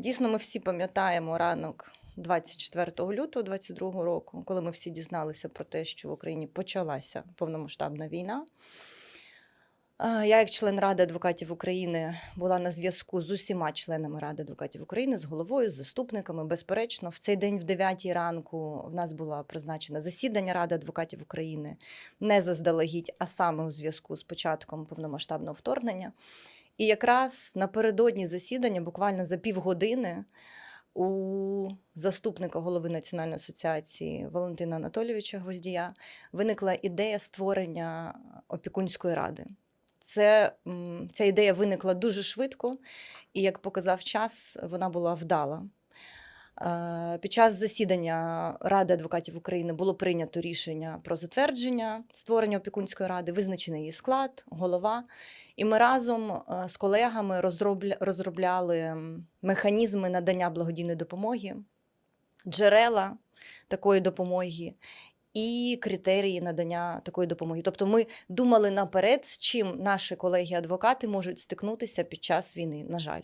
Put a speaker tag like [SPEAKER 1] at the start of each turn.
[SPEAKER 1] Дійсно, ми всі пам'ятаємо ранок 24 лютого 2022 року, коли ми всі дізналися про те, що в Україні почалася повномасштабна війна. Я, як член Ради адвокатів України, була на зв'язку з усіма членами Ради адвокатів України, з головою, з заступниками. Безперечно, в цей день, в 9 ранку, в нас було призначено засідання Ради адвокатів України не заздалегідь, а саме у зв'язку з початком повномасштабного вторгнення. І якраз напередодні засідання, буквально за півгодини, у заступника голови Національної асоціації Валентина Анатолійовича Гвоздія виникла ідея створення опікунської ради. Це, ця ідея виникла дуже швидко, і як показав час, вона була вдала. Е, Під час засідання Ради адвокатів України було прийнято рішення про затвердження створення опікунської ради, визначений її склад, голова. І ми разом е, з колегами розробляли механізми надання благодійної допомоги, джерела такої допомоги і критерії надання такої допомоги. Тобто ми думали наперед, з чим наші колеги-адвокати можуть стикнутися під час війни, на жаль.